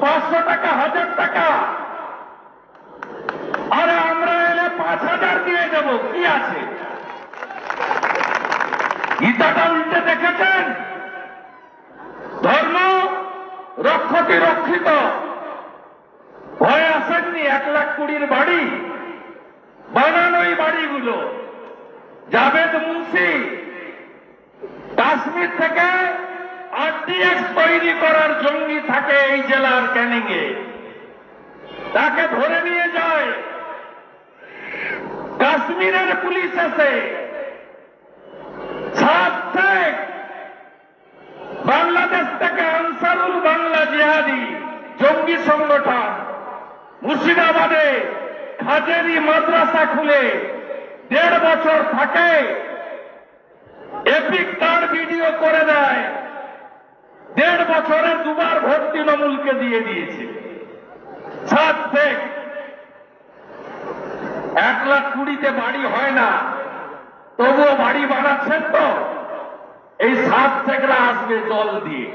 পাঁচশো টাকা, হাজার টাকা। আরে আমরা এলে পাঁচ হাজার দিয়ে দেব। কি আছে? গীতাটা উল্টে দেখেছেন? ধর্ম রক্ষতি রক্ষিত। ভয় আসেননি এক লাখ কুড়ির বাড়ি। বানানোই বাড়িগুলো। জাভেদ মুন্সি, কাশ্মীর থেকে আরডিএক্স তৈরি করার জঙ্গি থাকে এই জেলার ক্যানিং এ তাকে ধরে নিয়ে যায়। কাশ্মীরের পুলিশ শেখ, বাংলাদেশ থেকে আনসারুল বাংলা জিহাদি জঙ্গি সংগঠন মুর্শিদাবাদে খাজেরি মাদ্রাসা খুলে দেড় বছর থাকে। এপিক তার ভিডিও করে দেয়। বছরে দুবার ভোট তৃণমূলকে দিয়ে দিয়েছে। সাত শেখ এক লাখ কুড়িতে বাড়ি হয় না, তবুও বাড়ি বানাচ্ছেন তো? এই সাত শেখরা আসবে জল দিয়ে।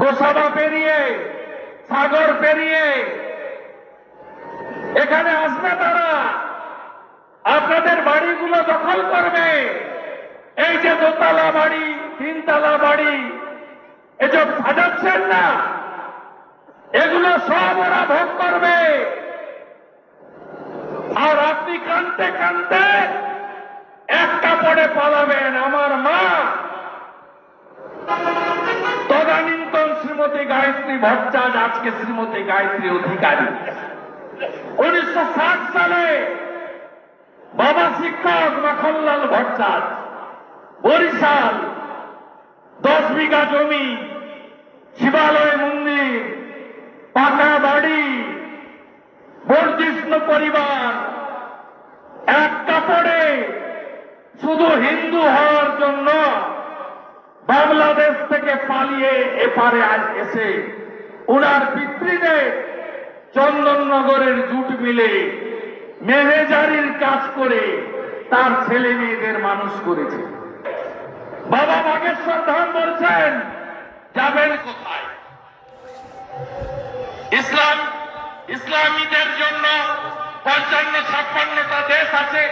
গোসাবা পেরিয়ে, সাগর পেরিয়ে, এখানে আসবে তারা। আপনাদের বাড়িগুলো দখল করবে। এই যে দোতলা বাড়ি, তিনতলা বাড়ি এসব সাজাচ্ছেন না। এগুলো সব ওরা ভোগ করবে। আর আপনি কানতে কানতে এক কাপড়ে পালাবেন আমার মা। তদানীন্তন শ্রীমতী গায়ত্রী ভট্টাচার্য, আজকে শ্রীমতী গায়ত্রী অধিকারী। উনিশশো সালে বাবা শিক্ষক মাখনলাল ভট্টাচার্য, বরিশাল দশ বিঘা জমি, শিবালয় মন্দির পাকা বাড়ি বর্ধিষ্ণ পরিবার, এক কাপড়ে শুধু হিন্দু হওয়ার জন্য বাংলাদেশ থেকে পালিয়ে এপারে এসে উনার পিতৃদের চন্দননগরের জুট মিলে মেহেজারির কাজ করে তার ছেলে মেয়েদের মানুষ করেছে। বাবা বাগেশ্বর ধান বলছেন যাবেন কোথায়? ইসলাম ইসলামীদের জন্য পঞ্চান্ন ছাপ্পান্নটা দেশ আছে।